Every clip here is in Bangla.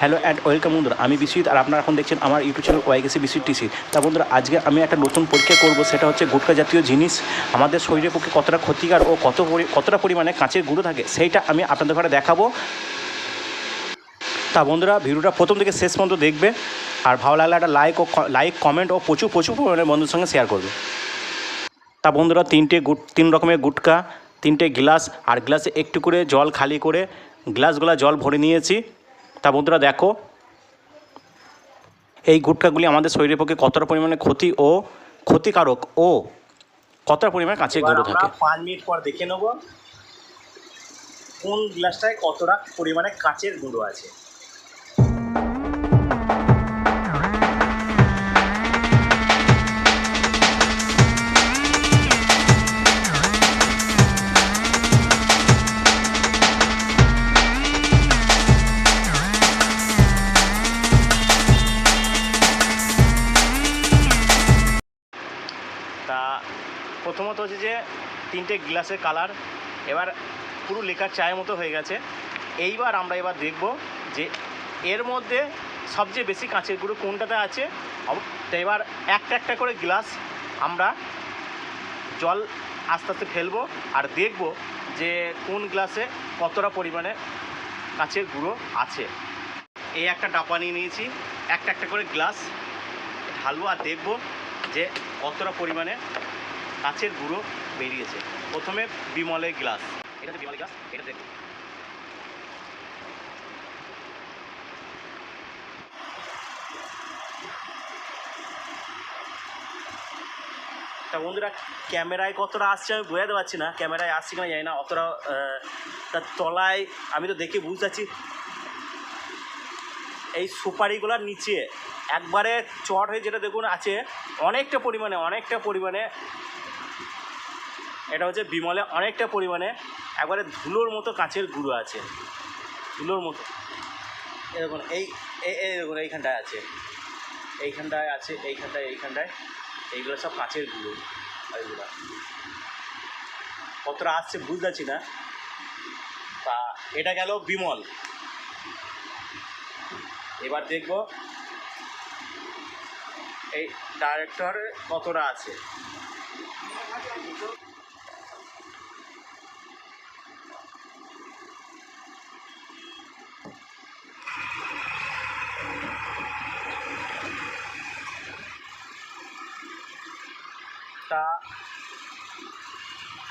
হ্যালো অ্যান্ড ওয়েলকাম বন্ধুরা, আমি বিশ্বজিৎ আর আপনারা এখন দেখছেন আমার ইউটিউব চ্যানেল ওয়াইগেসি টিসি তা বন্ধুরা, আজকে আমি একটা নতুন পরীক্ষা করব, সেটা হচ্ছে গুটকা জাতীয় জিনিস। আমাদের শরীরের পক্ষে কতটা ক্ষতিকার ও কত কতটা পরিমাণে কাঁচের গুঁড়ো থাকে, সেইটা আমি আপনাদের ঘরে দেখাবো। তা বন্ধুরা, ভিডিওটা প্রথম থেকে শেষ পর্যন্ত দেখবে, আর ভালো লাগলে একটা লাইক ও লাইক কমেন্ট ও প্রচুর প্রচুর পরিমাণে বন্ধুর সঙ্গে শেয়ার করবে। তা বন্ধুরা, তিনটে গুট, তিন রকমের গুটকা, তিনটে গ্লাস আর গ্লাসে একটু করে জল খালি করে গ্লাসগুলো জল ভরে নিয়েছি। তা বন্ধুরা দেখো এই গুটকাগুলি আমাদের শরীরের পক্ষে কতটা পরিমাণে ক্ষতি ও ক্ষতিকারক ও কতটা পরিমাণে কাঁচের গুঁড়ো থাকে? পাঁচ মিনিট পর দেখে নেব কোন গ্লাসটায় কতটা পরিমাণে কাঁচের গুঁড়ো আছে। প্রথমত হচ্ছে যে তিনটে গ্লাসের কালার, এবার পুরো লেখার চায়ের মতো হয়ে গেছে। এইবার আমরা এবার দেখব যে এর মধ্যে সবচেয়ে বেশি কাঁচের গুঁড়ো কোনটাতে আছে। এবার একটা একটা করে গ্লাস আমরা জল আস্তে আস্তে ফেলব আর দেখব যে কোন গ্লাসে কতটা পরিমাণে কাঁচের গুঁড়ো আছে। এই একটা ডাপা নিয়ে নিয়েছি, একটা একটা করে গ্লাস ঢালবো আর দেখব যে কতটা পরিমাণে কাঁচের গুঁড়ো বেরিয়েছে। প্রথমে বিমলের গ্লাস। এটা বিমলের গ্লাস, এটা দেখুন। তা বন্ধুরা, ক্যামেরায় কতটা আসছে আমি বোঝাতে পারছি না। ক্যামেরায় আসছে কিনা জানি না, অতটা তার তলায় আমি তো দেখে বুঝতে পারছি। এই সুপারিগুলোর নিচে একবারে চট হয়ে যেটা দেখুন আছে, অনেকটা পরিমাণে অনেকটা পরিমাণে এটা হচ্ছে বিমলে অনেকটা পরিমাণে একবারে ধুলোর মতো কাঁচের গুঁড়ো আছে। ধুলোর মতো। এরকম এই দেখুন, এইখানটায় আছে। এইখানটায় আছে, এইখানটায় এইখানটায়। এইগুলো সব কাঁচের গুঁড়ো, এইগুলো। কতটা আসছে বুঝতে পারছি না। তা এটা গেল বিমল। এবার দেখব, এই ডাইরেক্টর কতটা আছে তা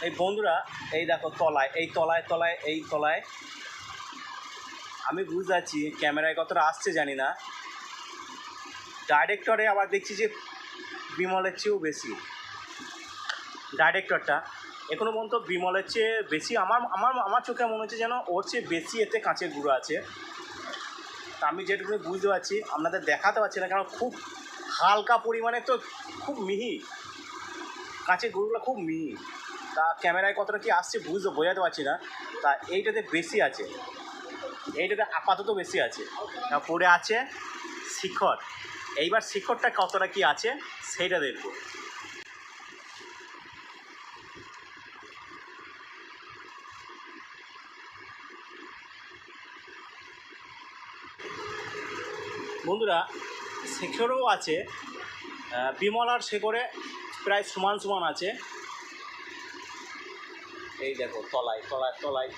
এই বন্ধুরা, এই দেখো তলায়, এই তলায় তলায়, এই তলায়। আমি বুঝতে ক্যামেরায় কতটা আসছে, জানি না। ডাইরেক্টরে আবার দেখছি যে বিমলের চেয়েও বেশি। ডাইরেক্টরটা এখনও পর্যন্ত বিমলের চেয়ে বেশি। আমার আমার আমার চোখে মনে হচ্ছে যেন ওর চেয়ে বেশি এতে কাঁচের গুঁড়ো আছে। তা আমি যেটুকুনি বুঝতে পারছি, আপনাদের দেখাতে পারছি না, কারণ খুব হালকা পরিমাণে তো খুব মিহি। কাঁচের গুঁড়োগুলো খুব মিহি। তা ক্যামেরায় কতটা কি আসছে বুঝতে বোঝাতে পারছি না। তা এইটাতে বেশি আছে। এইটাতে আপাতত বেশি আছে। পরে আছে শিখর। এইবার শিখরটা কতটা কি আছে সেইটা দেখব। বন্ধুরা শেখরও আছে আহ, বিমল আর শেখরে প্রায় সমান সমান আছে। এই দেখো, তলায় তলায় তলায়।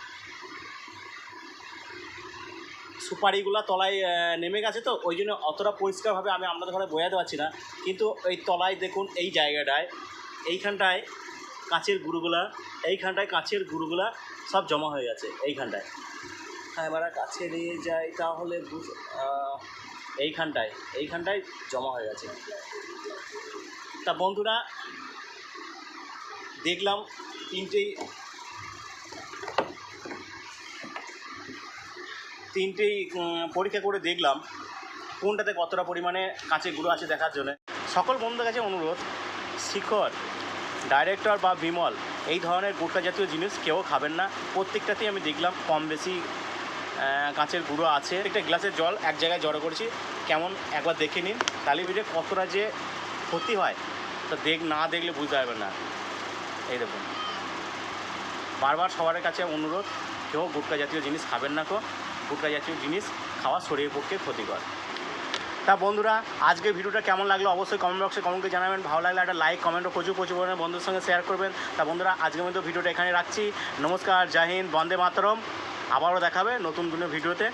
সুপারিগুলা তলায় নেমে গেছে তো, ওই জন্য অতটা পরিষ্কারভাবে আমি আপনাদের ঘরে বোঝাতে পারছি না। কিন্তু এই তলায় দেখুন এই জায়গাটায়, এইখানটায় কাঁচের গুঁড়োগুলা, এইখানটায় কাঁচের গুঁড়োগুলা সব জমা হয়ে গেছে, এইখানটায়। হ্যাঁ এবার কাছে নিয়ে যাই তাহলে এইখানটায় এইখানটায় জমা হয়ে গেছে। তা বন্ধুরা, দেখলাম তিনটেই তিনটেই পরীক্ষা করে দেখলাম কোনটাতে কতটা পরিমাণে কাঁচের গুঁড়ো আছে দেখার জন্য। সকল বন্ধুদের কাছে অনুরোধ, শিখর ডাইরেক্টর বা বিমল, এই ধরনের গুটকা জাতীয় জিনিস কেউ খাবেন না। প্রত্যেকটাতেই আমি দেখলাম কম বেশি কাঁচের গুঁড়ো আছে। একটা গ্লাসের জল এক জায়গায় জড়ো করছি। কেমন একবার দেখে নিন, তাহলে বুঝে কতটা যে ক্ষতি হয়। তো দেখ, না দেখলে বুঝতে পারবেন না। এই দেখুন। বারবার সবার কাছে অনুরোধ, কেউ গুটকা জাতীয় জিনিস খাবেন না কো। গুটকা জাতীয় জিনিস খাওয়া শরীরের পক্ষে ক্ষতিকর। তা বন্ধুরা আজকে ভিডিওটা কেমন লাগল অবশ্যই কমেন্ট বক্সে কমেন্টকে জানাবেন। ভালো লাগলে একটা লাইক কমেন্টও প্রচুর প্রচুর পরিমাণে বন্ধুর সঙ্গে শেয়ার করবেন। তা বন্ধুরা, আজকের মতো ভিডিওটা এখানে রাখছি। নমস্কার জাহিন বন্দে মাতরম। আবারও দেখাবে নতুন কোনো ভিডিওতে।